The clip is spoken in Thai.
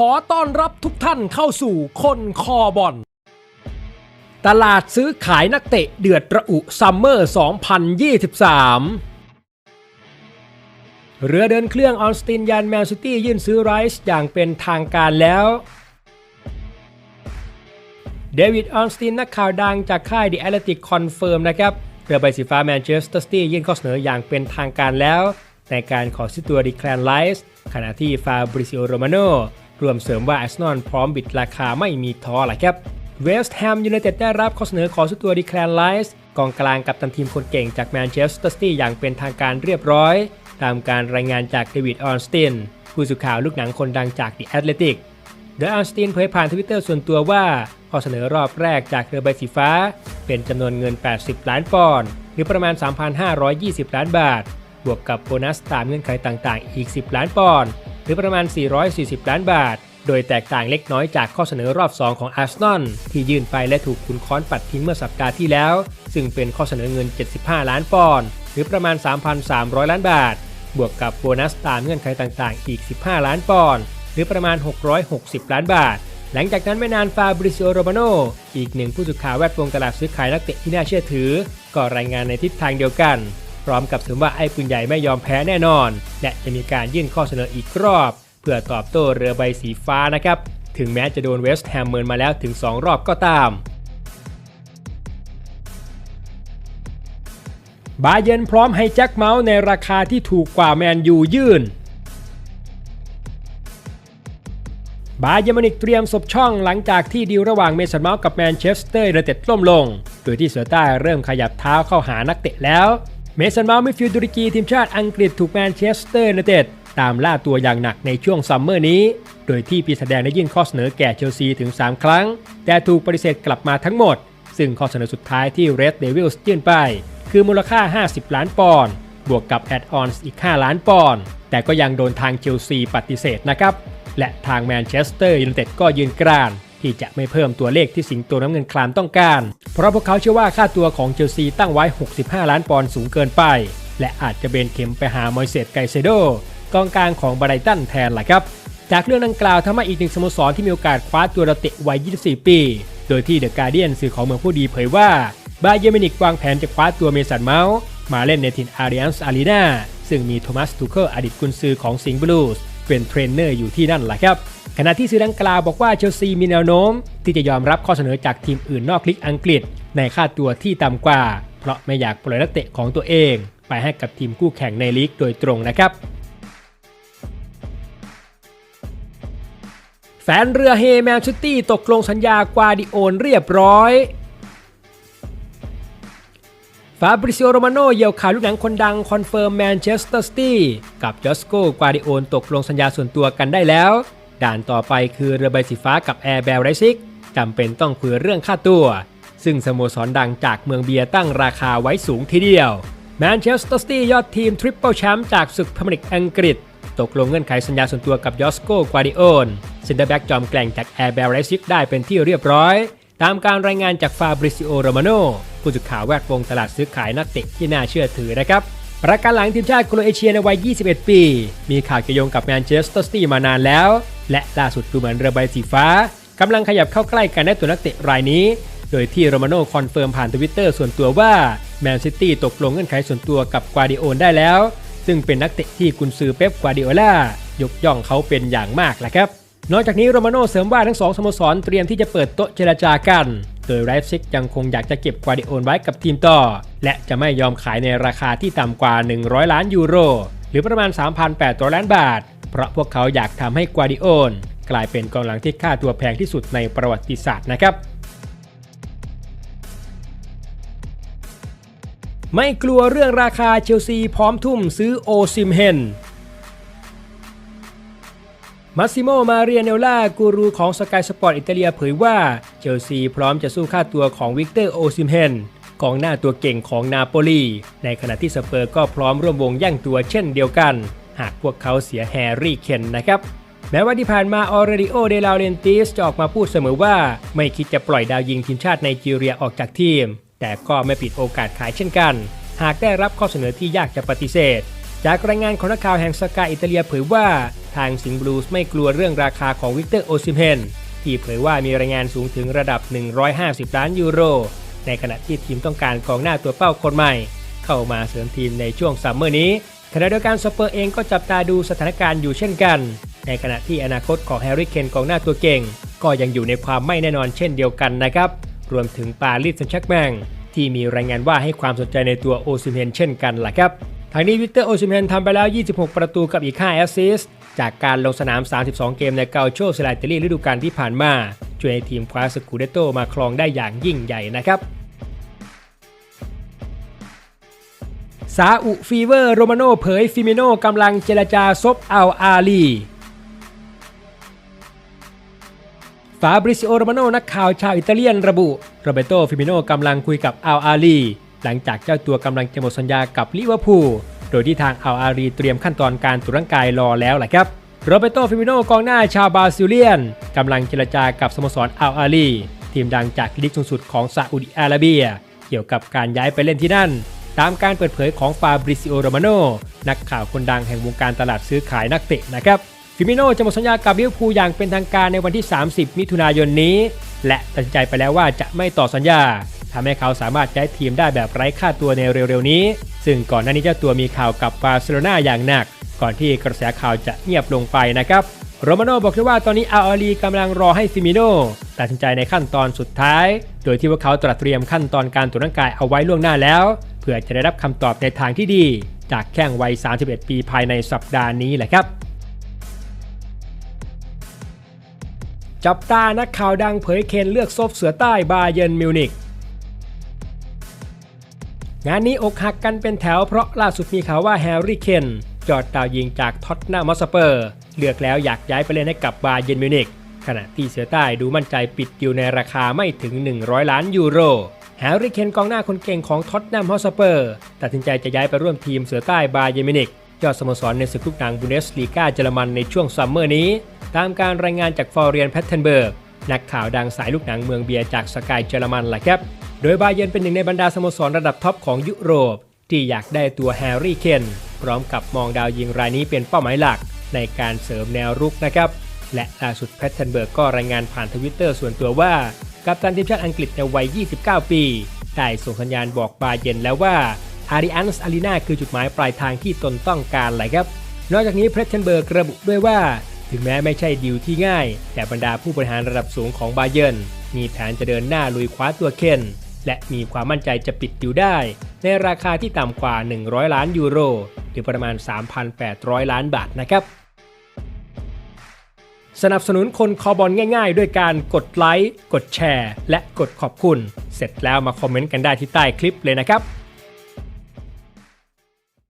ขอต้อนรับทุกท่านเข้าสู่คนคอบอลตลาดซื้อขายนักเตะเดือดระอุซัมเมอร์ 2023 เรือเดินเครื่องออนสตินยันแมนซิตี้ยื่นซื้อไรส์อย่างเป็นทางการแล้วเดวิดออนสตินนักข่าวดังจากค่าย The Athletic คอนเฟิร์มนะครับเรือใบสีฟ้าแมนเชสเตอร์ซิตี้ยื่นข้อเสนออย่างเป็นทางการแล้ว ในการขอซื้อตัวดีแคลนไลส์ขณะที่ฟาบริซิโอโรมาโน รวมเสริมว่าอาร์เซนอลพร้อมบิดราคาไม่มีท้อแหละครับเวสต์แฮมยูไนเต็ดได้รับข้อเสนอขอซื้อตัวดีแคลนไลส์กองกลางกับตันทีมคนเก่งจากแมนเชสเตอร์ซิตี้อย่างเป็นทางการเรียบร้อย ตามการรายงานจากเดวิดออนสตินผู้สื่อข่าวลูกหนังคนดังจาก The Athletic โดยอัลสตินเผยผ่านทวิตเตอร์ส่วนตัวว่าข้อเสนอรอบแรกจากเรือใบสีฟ้า เป็นจำนวนเงิน 80 ล้านปอนด์หรือประมาณ 3,520 ล้านบาท บวกกับโบนัสตามเงื่อนไขต่างๆ อีก 10 ล้านปอนด์ หรือประมาณ 440 ล้านบาท โดยแตกต่างเล็กน้อยจากข้อเสนอรอบ 2 ของอาร์เซนอลที่ยื่นไปและถูกคุณค้อนปัดทิ้งเมื่อสัปดาห์ที่แล้ว ซึ่งเป็นข้อเสนอเงิน 75 ล้านปอนด์หรือประมาณ 3,300 ล้านบาท บวกกับโบนัสตามเงื่อนไขต่างๆ อีก 15 ล้านปอนด์หรือประมาณ 660 ล้านบาทหลังจากนั้นไม่นานฟาบริซิโอโรมาโนอีกหนึ่งผู้สื่อข่าวแวดวงตลาดซื้อขายนักเตะที่น่าเชื่อถือ ก็รายงานในทิศทางเดียวกัน พร้อมกับเสริมว่าไอ้ปืนใหญ่ไม่ยอมแพ้แน่นอน และจะมีการยื่นข้อเสนออีกรอบ เพื่อตอบโต้เรือใบสีฟ้านะครับ ถึงแม้จะโดนเวสต์แฮมเมินมาแล้วถึง 2 รอบก็ตามบาเยร์นพร้อมให้แจ็คเมาส์ในราคาที่ถูกกว่าแมนยูยื่น บาเยอร์มินิกเตรียมศพช่องหลังจากที่ดีลระหว่างเมสันเมาส์กับแมนเชสเตอร์ยูไนเต็ดล่มลง โดยที่เสือใต้เริ่มขยับเท้าเข้าหานักเตะแล้ว เมสันเมาส์มิดฟิลด์ตุรกีทีมชาติอังกฤษถูกแมนเชสเตอร์ยูไนเต็ดตามล่าตัวอย่างหนักในช่วงซัมเมอร์นี้ โดยที่ปีแสดงได้ยื่นข้อเสนอแก่เชลซีถึง 3 ครั้ง แต่ถูกปฏิเสธกลับมาทั้งหมด ซึ่งข้อเสนอสุดท้ายที่ Red Devils ยื่นไป คือมูลค่า 50 ล้านปอนด์บวกกับแอดออนอีก 5 ล้านปอนด์แต่ก็ยังโดนทางเชลซีปฏิเสธนะครับ และทางแมนเชสเตอร์ยูไนเต็ดก็ยืนกราน ที่จะไม่เพิ่มตัวเลขที่สิงโตน้ำเงินคลามต้องการ เพราะพวกเขาเชื่อว่าค่าตัวของเชลซีตั้งไว้ 65 ล้านปอนด์สูงเกินไป และอาจจะเบนเข็มไปหามอยเซตไกเซโดกองกลางของบรายตันแทนล่ะครับ จากเรื่องดังกล่าวทำให้อีกหนึ่งสโมสรที่มีโอกาสคว้าตัวนักเตะวัย 24 ปี โดยที่เดอะการเดียนสื่อของเมืองผู้ดีเผยว่าบาเยมินิกวางแผนจะคว้าตัวเมสันเมาส์มาเล่นในถิ่นอาริอันส์อารีนาซึ่งมีโทมัสทูเคิลอดีตกุนซือของสิงห์บลูส์เป็นเทรนเนอร์อยู่ที่นั่นแหละครับ ขณะที่สื่อดังกล่าวบอกว่าเชลซีมีแนวโน้ม ที่จะยอมรับข้อเสนอจากทีมอื่นนอกลีกอังกฤษ ในค่าตัวที่ต่ำกว่า เพราะไม่อยากปล่อยนักเตะของตัวเอง ไปให้กับทีมคู่แข่งในลีกโดยตรงนะครับแฟนเรือเฮแมนซิตี้ตกลงสัญญากวาดิโอนเรียบร้อยฟาบริซิโอโรมาโนเยี่ยวข่าวลูกหนังคนดังคอนเฟิร์มแมนเชสเตอร์ซิตี้กับจอสโกกวาดิโอนตกลงสัญญาส่วนตัวกันได้แล้ว ด่านต่อไปคือเรือใบสีฟ้ากับแอร์แบลไรซิกจำเป็นต้องคุยเรื่องค่าตัว ซึ่งสโมสรดังจากเมืองเบียร์ตั้งราคาไว้สูงทีเดียวแมนเชสเตอร์ซิตี้ยอดทีมทริปเปิลแชมป์จากศึกพรีเมียร์ลีกอังกฤษ ตกลงเงื่อนไขสัญญาส่วนตัวกับยอสโกกวาดิโอนเซนเตอร์แบ็กจอมแกร่งจากแอร์เบลไรซิกได้เป็นที่เรียบร้อย ตามการรายงานจากฟาบริซิโอโรมาโนผู้สื่อข่าวแวดวงตลาดซื้อขายนักเตะที่น่าเชื่อถือนะครับ ประการหลังทีมชาติโครเอเชียในวัย 21 ปี มีข่าวเกี่ยวโยงกับแมนเชสเตอร์ซิตี้มานานแล้ว และล่าสุดดูเหมือนเรือใบสีฟ้ากำลังขยับเข้าใกล้กันได้ตัวนักเตะรายนี้ โดยที่โรมาโน่คอนเฟิร์มผ่านทวิตเตอร์ส่วนตัวว่าแมนซิตี้ตกลงเงื่อนไขส่วนตัวกับกวาดิโอนได้แล้ว ซึ่งเป็นนักเตะที่กุนซือเป๊ปกวาดิโอล่ายกย่องเขาเป็นอย่างมากแหละครับ นอกจากนี้โรมาโน่เสริมว่าทั้งสองสโมสรเตรียมที่จะเปิดโต๊ะเจรจากัน โดยไรฟ์ซิกยังคงอยากจะเก็บกวาดิโอนไว้กับทีมต่อ และจะไม่ยอมขายในราคาที่ต่ำกว่า 100 ล้านยูโร หรือประมาณ 3,800 ล้านบาท เพราะพวกเขาอยากทำให้กวาดิโอนกลายเป็นกองหลังที่ค่าตัวแพงที่สุดในประวัติศาสตร์นะครับไม่กลัวเรื่องราคาเชลซีพร้อมทุ่มซื้อโอซิมเฮน มาซิโม มาเรียเนลล่า กูรูของสกายสปอร์ตอิตาเลียเผยว่าเชลซีพร้อมจะสู้ค่าตัวของวิกเตอร์โอซิมเฮนกองหน้าตัวเก่งของนาโปลี ในขณะที่สเปอร์ก็พร้อมร่วมวงแย่งตัวเช่นเดียวกัน หากพวกเขาเสียแฮร์รี่เคนนะครับ แม้ว่าที่ผ่านมาออเรดิโอเดลาเรนติสจะออกมาพูดเสมอว่า ไม่คิดจะปล่อยดาวยิงทีมชาติไนจีเรียออกจากทีม แต่ก็ไม่ปิดโอกาสขายเช่นกัน หากได้รับข้อเสนอที่ยากจะปฏิเสธ จากรายงานของนักข่าวแห่งสกายอิตาเลียเผยว่า ทางสิงห์บลูส์ไม่กลัวเรื่องราคาของวิกเตอร์โอซิเมนที่เผยว่ามีรายงานสูงถึงระดับ 150 ล้านยูโร ในขณะที่ทีมต้องการกองหน้าตัวเป้าคนใหม่ เข้ามาเสริมทีมในช่วงซัมเมอร์นี้ขณะเดียวกันสเปอร์เองก็จับตาดูสถานการณ์อยู่เช่นกัน ในขณะที่อนาคตของแฮร์รี่เคนกองหน้าตัวเก่ง ก็ยังอยู่ในความไม่แน่นอนเช่นเดียวกันนะครับ รวมถึงปารีสแซงต์แชร์กแมงที่มีรายงานว่าให้ความสนใจในตัวโอซิเมนเช่นกันล่ะครับ ทางนี้วิกเตอร์โอซิเมนทำไปแล้ว 26 ประตูกับอีก 5 แอสซิสต์ จากการลงสนาม 32 เกมในเกาโชเซลาเตลีฤดูกาลที่ผ่านมาช่วยให้ทีมคว้าสกูเดโตมาครองได้อย่างยิ่งใหญ่นะครับซาอุฟีเวอร์โรมาโนเผยฟิมิโนกำลังเจรจาซบอัลอาลีฟาบริซิโอโรมาโนนักข่าวชาวอิตาเลียนระบุโรเบโตฟิมิโนกำลังคุยกับอัลอาลีหลังจากเจ้าตัวกำลังจะหมดสัญญากับลิเวอร์พูล โดยที่ทางอัลอาลีเตรียมขั้นตอนการตรวจร่างกายรอแล้วแหละครับโรเบโตฟิมิโนกองหน้าชาวบราซิเลียนกำลังเจรจากับสโมสรอัลอาลีทีมดังจากลีกสูงสุดของซาอุดิอาระเบีย เกี่ยวกับการย้ายไปเล่นที่นั่น ตามการเปิดเผยของฟาบริซิโอโรมาโนนักข่าวคนดังแห่งวงการตลาดซื้อขายนักเตะนะครับฟิมิโนจะหมดสัญญากับลิเวอร์พูลอย่างเป็นทางการในวันที่ 30 มิถุนายนนี้ และตัดสินใจไปแล้วว่าจะไม่ต่อสัญญา ทำให้เขาสามารถย้ายทีมได้แบบไร้ค่าตัวในเร็วๆนี้ ซึ่งก่อนหน้านี้เจ้าตัวมีข่าวกับบาร์เซโลนาอย่างหนัก ก่อนที่กระแสข่าวจะเงียบลงไปนะครับโรมาโนบอกด้วยว่าตอนนี้อาอาลีกำลังรอให้ฟิมิโนตัดสินใจในขั้นตอนสุดท้าย โดยที่พวกเขาตระเตรียมขั้นตอนการตรวจร่างกายเอาไว้ล่วงหน้าแล้ว เพื่อจะได้รับคำตอบในทางที่ดี จากแข้งวัย 31 ปีภายในสัปดาห์นี้แหละครับจับตานักข่าวดังเผยเคนเลือกซบเสือใต้บาเยร์นมิวนิก งานนี้อกหักกันเป็นแถวเพราะล่าสุดมีข่าวว่าแฮร์รี่เคนจอดดาวยิงจากท็อตนามอสเปอร์เลือกแล้วอยากย้ายไปเล่นให้กับบาเยนมิวนิกขณะที่เสือใต้ดูมั่นใจปิดอยู่ในราคาไม่ถึง 100 ล้านยูโรแฮร์รี่เคนกองหน้าคนเก่งของท็อตแนมฮอสเปอร์ตัดสินใจจะย้ายไปร่วมทีมเสือใต้บาเยนมิวนิกยอดสโมสรในศึกลูกหนังบุนเดสลีกาเยอรมันในช่วงซัมเมอร์นี้ ตามการรายงานจากฟอร์เรียนแพทเทนเบิร์กนักข่าวดังสายลูกหนังเมืองเบียร์จากสกายเยอรมันแหละครับ โดยบาเยนเป็นหนึ่งในบรรดาสโมสรระดับท็อปของยุโรป ที่อยากได้ตัวแฮร์รี่เคนพร้อมกับมองดาวยิงรายนี้เป็นเป้าหมายหลักในการเสริมแนวรุกนะครับ และล่าสุดแพทเทนเบิร์กก็รายงานผ่านทวิตเตอร์ส่วนตัวว่ากัปตันทีมชาติอังกฤษในวัย 29 ปี ได้ส่งสัญญาณบอกบาเยนแล้วว่าอาริอันส์อารีนาคือจุดหมายปลายทางที่ตนต้องการเลยครับ นอกจากนี้เพรสเทนเบิร์กระบุด้วยว่า ถึงแม้ไม่ใช่ดีลที่ง่าย แต่บรรดาผู้บริหารระดับสูงของบาเยนมีแผนจะเดินหน้าลุยคว้าตัวเคน และมีความมั่นใจจะปิดดิวได้ ในราคาที่ต่ำกว่า 100 ล้านยูโร หรือประมาณ 3,800 ล้านบาทนะครับ สนับสนุนคนคอบอลง่ายๆ ด้วยการกดไลค์ กดแชร์ และกดขอบคุณ เสร็จแล้วมาคอมเมนต์กันได้ที่ใต้คลิปเลยนะครับ